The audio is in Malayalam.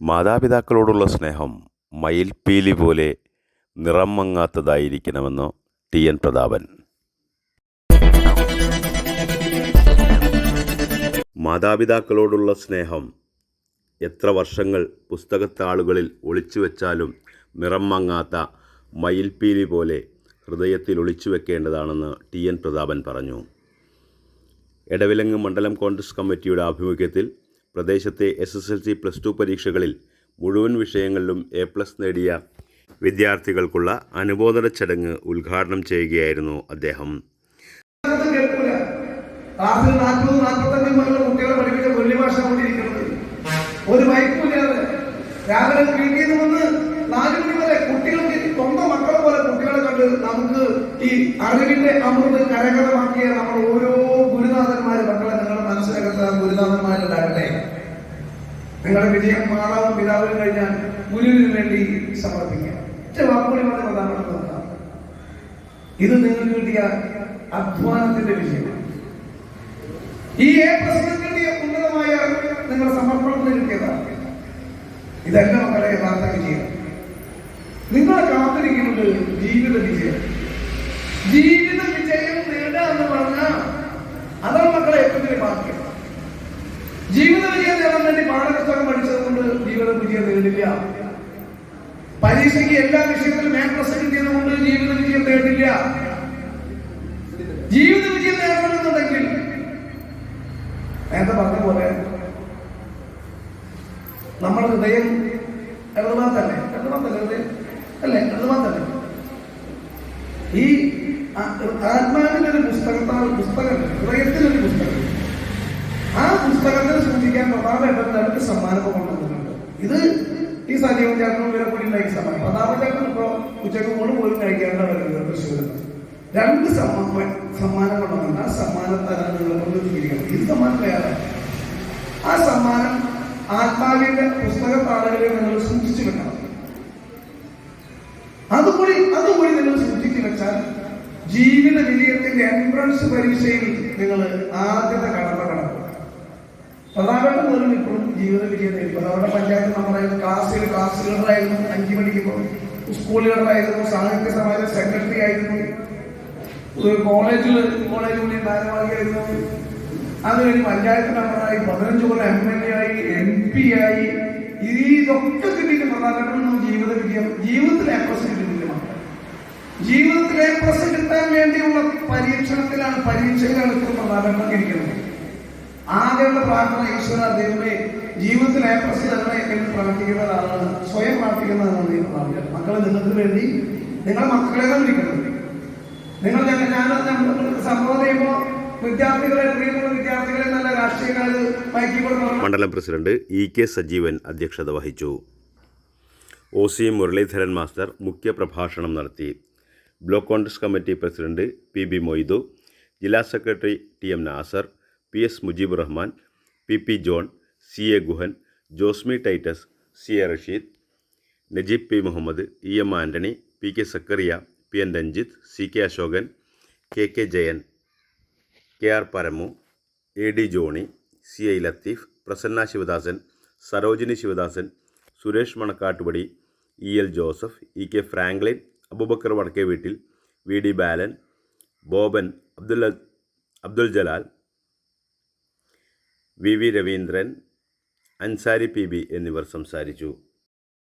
മാതാപിതാക്കളോടുള്ള സ്നേഹം മയിൽപ്പീലി പോലെ നിറം മങ്ങാത്തതായിരിക്കണമെന്ന് ടി എൻ പ്രതാപൻ. മാതാപിതാക്കളോടുള്ള സ്നേഹം എത്ര വർഷങ്ങൾ പുസ്തകത്താളുകളിൽ ഒളിച്ചു വെച്ചാലും നിറം മങ്ങാത്ത മയിൽപ്പീലി പോലെ ഹൃദയത്തിൽ ഒളിച്ചു വെക്കേണ്ടതാണെന്ന് ടി എൻ പ്രതാപൻ പറഞ്ഞു. എടവിലങ്ങ് മണ്ഡലം കോൺഗ്രസ് കമ്മിറ്റിയുടെ ആഭിമുഖ്യത്തിൽ പ്രദേശത്തെ S S L C plus two പരീക്ഷകളിൽ മുഴുവൻ വിഷയങ്ങളിലും എ പ്ലസ് നേടിയ വിദ്യാർത്ഥികൾക്കുള്ള അനുബോധന ചടങ്ങ് ഉദ്ഘാടനം ചെയ്യുകയായിരുന്നു അദ്ദേഹം. ഒരു മയക്കൂലാതെ രാവിലെ നാല് വരെ കുട്ടികൾക്ക് സ്വന്തം മക്കളെ പോലെ കുട്ടികളെ കണ്ട് നമുക്ക് ഈ അറിവിന്റെ അമൃത് കരകതമാക്കിയ നമ്മൾ ഓരോ ഗുരുനാഥന്മാര് മക്കളെ നിങ്ങളുടെ മനസ്സിനകത്ത് ആ ഗുരുനാഥന്മാരുണ്ടാകട്ടെ നിങ്ങളുടെ വിജയം മാതാവും പിതാവിനും കഴിഞ്ഞാൽ ഗുരുവിന് വേണ്ടി സമർപ്പിക്കാം. ചില വാക്കുകളിൽ വളരെ പ്രധാനപ്പെട്ട ഒന്നാണ് ഇത് നിങ്ങൾക്ക് കിട്ടിയ അധ്വാനത്തിന്റെ വിജയമാണ്. ഈ എ കിട്ടിയ ഉന്നതമായ നിങ്ങളുടെ സമർപ്പണത്തിന് കിട്ടിയതാണ്. ഇതല്ല മക്കളെ യഥാർത്ഥ വിജയം നിങ്ങളെ കാത്തിരിക്കുന്നത് ജീവിത വിജയം ജീവിത വിജയം നേടുക എന്ന് പറഞ്ഞാൽ അതാണ് മക്കളെ ഏറ്റവും വലിയ ഭാഗ്യം ജീവിത വിജയം നേടാൻ വേണ്ടി പാഠപുസ്തകം പഠിച്ചത് ജീവിത വിജയം നേടില്ല. പരീക്ഷയ്ക്ക് എല്ലാ വിഷയത്തിലും എ പ്ലസ് കിട്ടിയത് കൊണ്ട് ജീവിത വിജയം നേടില്ല. ജീവിത വിജയം നേടണമെന്നുണ്ടെങ്കിൽ നേരത്തെ പറഞ്ഞ പോലെ നമ്മുടെ ഹൃദയം എഴുതുമാത്തല്ലേ എഴുതുമാത്തല്ലേ ഹൃദയം അല്ലേ എഴുതുമാത്തല്ലേ ഈ ആത്മാവിന്റെ ഒരു ഇത് ഈ സജീവൻ ചേട്ടനും ഇവരെ കൂടി ഉണ്ടാക്കിയ പതാമ പ്രതാപചേട്ടൻ ഇപ്പൊ ഉച്ചയ്ക്ക് മൂന്ന് പോലും കഴിക്കാണ്ട് വരുന്നത് തൃശ്ശൂരിൽ രണ്ട് സമ്മാന സമ്മാനം കൊണ്ടുവന്നിട്ടുണ്ട് ആ സമ്മാനത്താണ് നിങ്ങൾ പ്രതിനിധീകരിക്കണം ഇത് സമ്മാനം വേറെ ആ സമ്മാനം ആത്മാവിന്റെ പുസ്തക താളുകളിൽ നിങ്ങൾ സൂക്ഷിച്ചു വെക്കണം. അതുകൂടി അതുകൂടി നിങ്ങൾ സൂക്ഷിച്ചു വെച്ചാൽ ജീവിത വിജയത്തിന്റെ എൻട്രൻസ് പരീക്ഷയിൽ നിങ്ങൾ ആദ്യത്തെ കടമ്പ പ്രധാനപ്പെട്ട പോലും ഇപ്പോഴും ജീവിത വിജയം നേടി പ്രധാനപ്പെട്ട പഞ്ചായത്ത് നമ്മുടെ ക്ലാസ്സിൽ ക്ലാസ് ലീഡറായിരുന്നു അഞ്ചു മണിക്കുമ്പോൾ സ്കൂൾ ലീഡറായിരുന്നു സാഹിത്യ സമാജ സെക്രട്ടറി ആയിരുന്നു കോളേജിൽ കോളേജ് യൂണിയൻ ഭാരവാഹിയായിരുന്നു. അത് കഴിഞ്ഞ് പഞ്ചായത്ത് മെമ്പറായി പതിനഞ്ച് കൊല്ലം എം എൽ എ ആയി എം പി ആയി. ഇതൊക്കെ കിട്ടിയിട്ട് പ്രധാനപ്പെട്ട ജീവിത വിജയം ജീവിതത്തിൽ എ പ്ലസ് മക്കളെ. ജീവിതത്തിൽ കിട്ടാൻ വേണ്ടിയുള്ള പരീക്ഷണത്തിലാണ് പരീക്ഷയിലാണ് ഇപ്പോൾ പ്രധാനപ്പെട്ട ഇരിക്കുന്നത്. ആകെയുള്ള പ്രാർത്ഥന ഈശ്വര ദൈവമേ ജീവിതത്തിൽ ഏപ്രസി പ്ലസ് തരണേ പ്രാർത്ഥിക്കുന്നതാണ് സ്വയം പ്രാർത്ഥിക്കുന്നതാണ് ദൈവം പറഞ്ഞത്. മക്കളെ നിങ്ങൾക്ക് വേണ്ടി നിങ്ങളെ മക്കളെ കണ്ടിരിക്കണം നിങ്ങൾ തന്നെ ഞാൻ സംഭവം ചെയ്യുമ്പോൾ വിദ്യാർത്ഥികളെ പ്രിയമുള്ള വിദ്യാർത്ഥികളെ നല്ല മണ്ഡലം പ്രസിഡന്റ് ഇ കെ സജീവൻ അധ്യക്ഷത വഹിച്ചു. ഒ സി മുരളീധരൻ മാസ്റ്റർ മുഖ്യപ്രഭാഷണം നടത്തി. Block Congress committee president P B Moythu ജില്ലാ secretary T M Nasar P S Mujeeb Rahman P P John C A Guhan Josmi Titus C A Rasheed Najeeb P Muhammad E M Antony P K Zakaria P N Ranjith C K Ashokan K K Jayan K R Paramu A D Johnny C I Latheef Prasanna Sivadasan Sarojini Sivadasan Suresh Manakkattupadi E L Joseph E K Franklin Abubakar വടക്കേ വീട്ടിൽ V D Balan Boban Abdul Abdul Jalal V V Raveendran Ansari P B എന്നിവർ സംസാരിച്ചു.